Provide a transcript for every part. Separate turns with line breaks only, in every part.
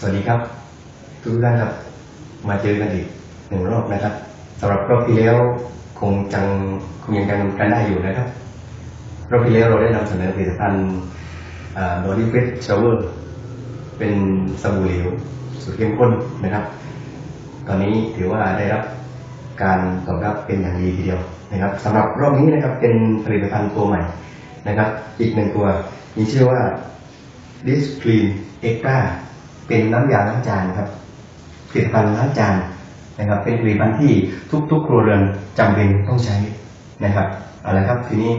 สวัสดีครับ ทุกท่านครับ มาเจอกันอีกหนึ่งรอบนะครับสำหรับรอบที่แล้วคงจังคงยังจำกันได้อยู่นะครับ รอบที่แล้วเราได้นำเสนอผลิตภัณฑ์บอดี้เฟสชาวเวอร์เป็นสบู่เหลวสูตรเข้มข้นนะครับ ตอนนี้ถือว่าได้รับการตอบรับเป็นอย่างดีทีเดียวนะครับสำหรับรอบนี้นะครับเป็นผลิตภัณฑ์ตัวใหม่นะครับ อีกหนึ่งตัวมีชื่อว่าดิสคลีนเอ็กตา เป็นน้ำยาล้างจานครับผลิตภัณฑ์ล้างจานนะครับ เป็นผลิตภัณฑ์ที่ทุก ๆ ครัวเรือนจำเป็นต้องใช้นะครับเอาละครับทีนี้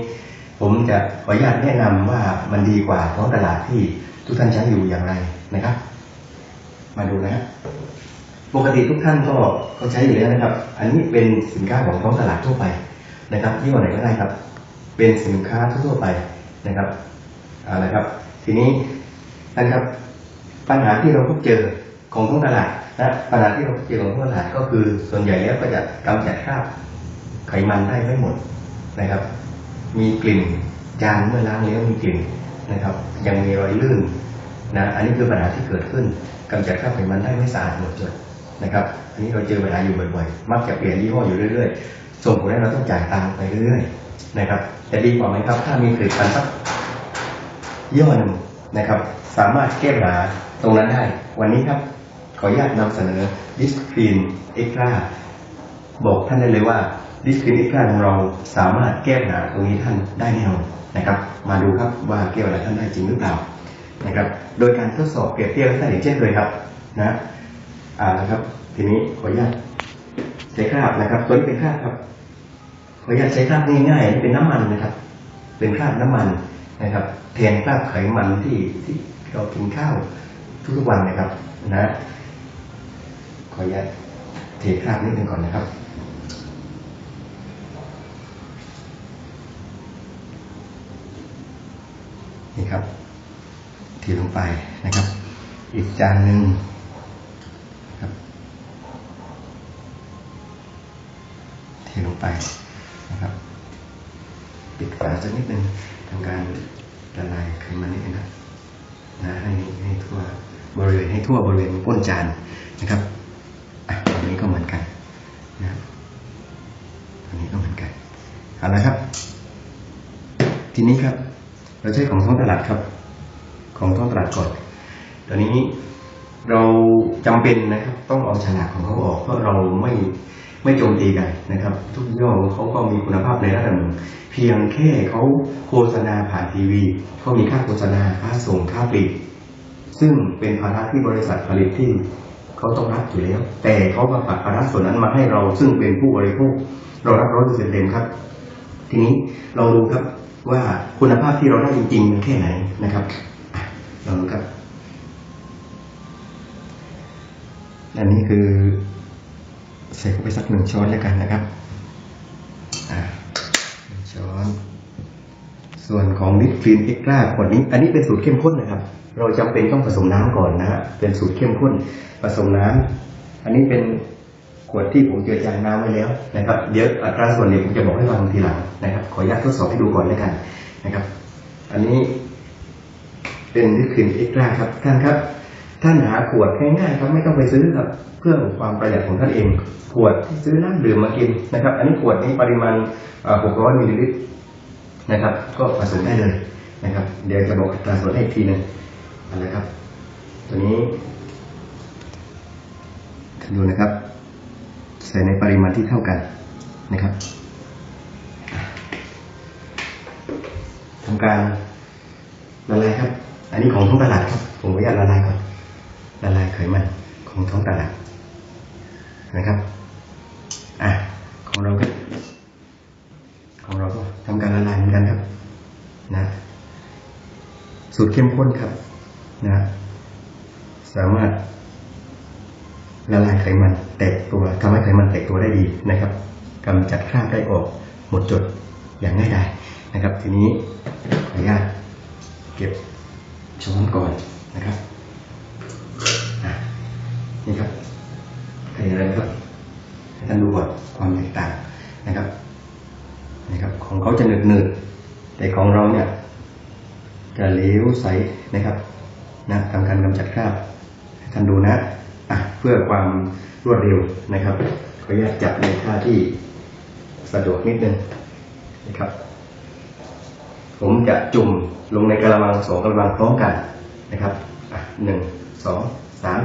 ผมจะขออนุญาตแนะนำว่ามันดีกว่าท้องตลาดที่ทุกท่านใช้อยู่อย่างไรนะครับ มาดูนะครับปกติทุกท่านก็ก็ใช้อยู่แล้วนะครับ อันนี้เป็นสินค้าของท้องตลาดทั่วไปนะครับยี่ห้อไหนก็ได้ครับ เป็นสินค้าทั่วไปนะครับเอาละครับ ทีนี้นะครับ ปัญหาที่เราพบเจอของท้องตลาดนะปัญหาที่เราพบเจอของท้องตลาดก็คือส่วนใหญ่แล้วก็จะกำจัดคราบไขมันได้ไม่หมดนะครับ มีกลิ่นจานเมื่อล้างแล้วมีกลิ่นนะครับ ยังมีรอยลื่นนะอันนี้คือปัญหาที่เกิดขึ้นกำจัดคราบไขมันได้ไม่สะอาดหมดจดนะครับ อันนี้เราเจอปัญหาอยู่บ่อยๆ มักจะเปลี่ยนยี่ห้ออยู่เรื่อยๆ ส่งผลให้เราต้องจ่ายตังค์ไปเรื่อยๆนะครับจะดีกว่าไหมครับ ถ้ามีผลิตภัณฑ์สักยี่ห้อหนึ่งนะครับ สามารถแก้ปัญหา ตรงนั้นได้ วันนี้ครับ ขออนุญาตนำเสนอดิสครีนเอ็กราบอกท่านได้เลยว่าดิสครีนเอ็กราของเราสามารถแก้ปัญหาตรงนี้ท่านได้แน่นอนนะครับ มาดูครับว่าแก้ปัญหาท่านได้จริงหรือเปล่านะครับ โดยการทดสอบเปรียบเทียบท่านเห็นเช่นเคยครับนะอ่านะครับ ทีนี้ขออนุญาตใช้คราบนะครับตัวนี้เป็นคราบครับขออนุญาตใช้คราบง่ายๆเป็นน้ำมันนะครับ เป็นคราบน้ำมันนะครับแทนคราบไขมันที่ที่เรากินข้าว ทุกๆวันนะครับนะขออนุญาตเทคราบนิดนึงก่อนนะครับนี่ครับเทลงไปนะครับ อีกจานหนึ่งครับเทลงไปนะครับ ปิดฝาสักนิดหนึ่งทำการละลายไขมันนิดนึงครับนะให้ให้ทั่ว บริเวณให้ทั่วบริเวณก้นจานนะครับอันนี้ก็เหมือนกันนะครับอันนี้ก็เหมือนกันเอาละครับ ทีนี้ครับ เราใช้ของท้องตลาดครับ ของท้องตลาดก่อนตอนนี้เราจำเป็นนะครับ ต้องเอาฉลากของเขาออกเพราะเราไม่ไม่โจมตีกันนะครับ ทุกย่อเขาก็มีคุณภาพในระดับหนึ่งเพียงแค่เขาโฆษณาผ่านทีวีเขามีค่าโฆษณาค่าส่งค่าปลีก ซึ่งเป็นภาระที่บริษัทผลิตที่เขาต้องรับอยู่แล้ว แต่เขามาปัดภาระส่วนนั้นมาให้เราซึ่งเป็นผู้บริโภค เรารับร้อยเปอร์เซ็นต์เต็มครับ ทีนี้เราดูครับว่าคุณภาพที่เราได้จริงๆมันแค่ไหนนะครับอะลองดูครับ อันนี้คือใส่เข้าไปสักหนึ่งช้อนแล้วกันนะครับ อ่าหนึ่งช้อน ส่วนของลิปคลีนเอ็กซ์ตร้าขวดนี้ อันนี้เป็นสูตรเข้มข้นนะครับ เราจำเป็นต้องผสมน้ำก่อนนะฮะเป็นสูตรเข้มข้น ผสมน้ำอันนี้เป็นขวดที่ผมเจือจางน้ำไว้แล้วนะครับ เดี๋ยวอัตราส่วนเดี๋ยวผมจะบอกให้ฟังทีหลังนะครับ ขออนุญาตทดสอบให้ดูก่อนแล้วกันนะครับ อันนี้เป็นลิควิดเอ็กตร้าครับท่านครับ ท่านหาขวดง่ายๆครับไม่ต้องไปซื้อครับเพื่อความประหยัดของท่านเอง ขวดที่ซื้อน้ำดื่มมากินนะครับ อันนี้ขวดนี้ปริมาณ 600มิลลิลิตร นะครับ ก็ผสมได้เลยนะครับ เดี๋ยวจะบอกอัตราส่วนให้อีกทีหนึงเอะไรครับ ตัวนี้ดูนะครับ ใส่ในปริมาณที่เท่ากันนะครับทำการละลายครับ อันนี้ของท้องตลาดครับผมขออนุญาตละลายก่อนละลายไขมันของท้องตลาดนะครับ อะ ของเราก็ของเราก็ทำการละลายเหมือนกันครับ นะ สูตรเข้มข้นครับนะสามารถละลายไขมันแตกตัวทำให้ไขมันแตกตัวได้ดีนะครับกำจัดคราบได้ออกหมดจดอย่างง่ายดายนะครับ ทีนี้ขออนุญาตเก็บช้อนก่อนนะครับนี่ครับเห็นอะไรครับให้ท่านดูก่อนความแตกต่างนะครับนะครับ ของเขาจะหนืดหนืดๆแต่ของเราเนี่ย จะเหลวใสนะครับนะทำการกำจัดคราบท่านดูนะอะเพื่อความรวดเร็วนะครับขออนุญาตจับในท่าที่สะดวกนิดนึงนะครับ ผมจะจุ่มลงในกระมังสองกระมังพร้อมกันนะครับอะหนึ่งสองสาม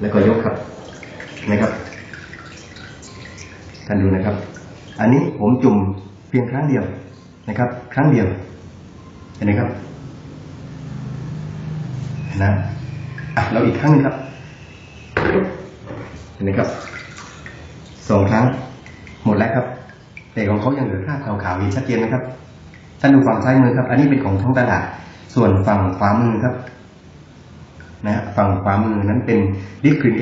แล้วก็ยกครับนะครับท่านดูนะครับ อันนี้ผมจุ่มเพียงครั้งเดียวนะครับ ครั้งเดียว ไหมครับเห็นนะอะเราอีกครั้งหนึงครับเห็นไหมครับสองครั้ง หมดแล้วครับ แต่ของเขายังเหลือคราบขาวๆอีกชัดเจนนะครับท่านดูฝั่งซ้ายมือครับ อันนี้เป็นของท้องตลาดส่วนฝั่งขวามือครับ นะฮะฝั่งขวามือนั้นเป็นดิสคริน